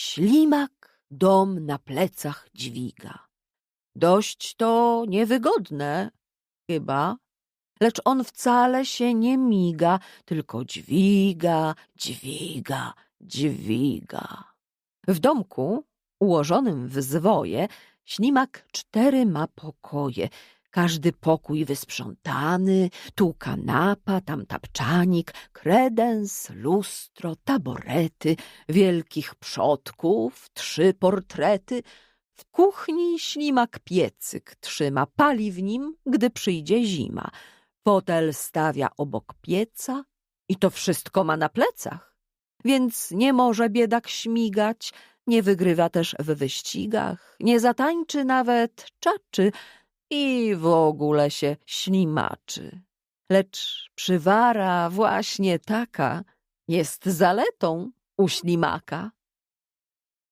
Ślimak dom na plecach dźwiga. Dość to niewygodne, chyba, lecz on wcale się nie miga, tylko dźwiga, dźwiga, dźwiga. W domku, ułożonym w zwoje, ślimak cztery ma pokoje. Każdy pokój wysprzątany, tu kanapa, tam tapczanik, kredens, lustro, taborety, wielkich przodków, trzy portrety. W kuchni ślimak piecyk trzyma, pali w nim, gdy przyjdzie zima. Fotel stawia obok pieca i to wszystko ma na plecach. Więc nie może biedak śmigać, nie wygrywa też w wyścigach, nie zatańczy nawet czaczy i w ogóle się ślimaczy. Lecz przywara właśnie taka jest zaletą u ślimaka.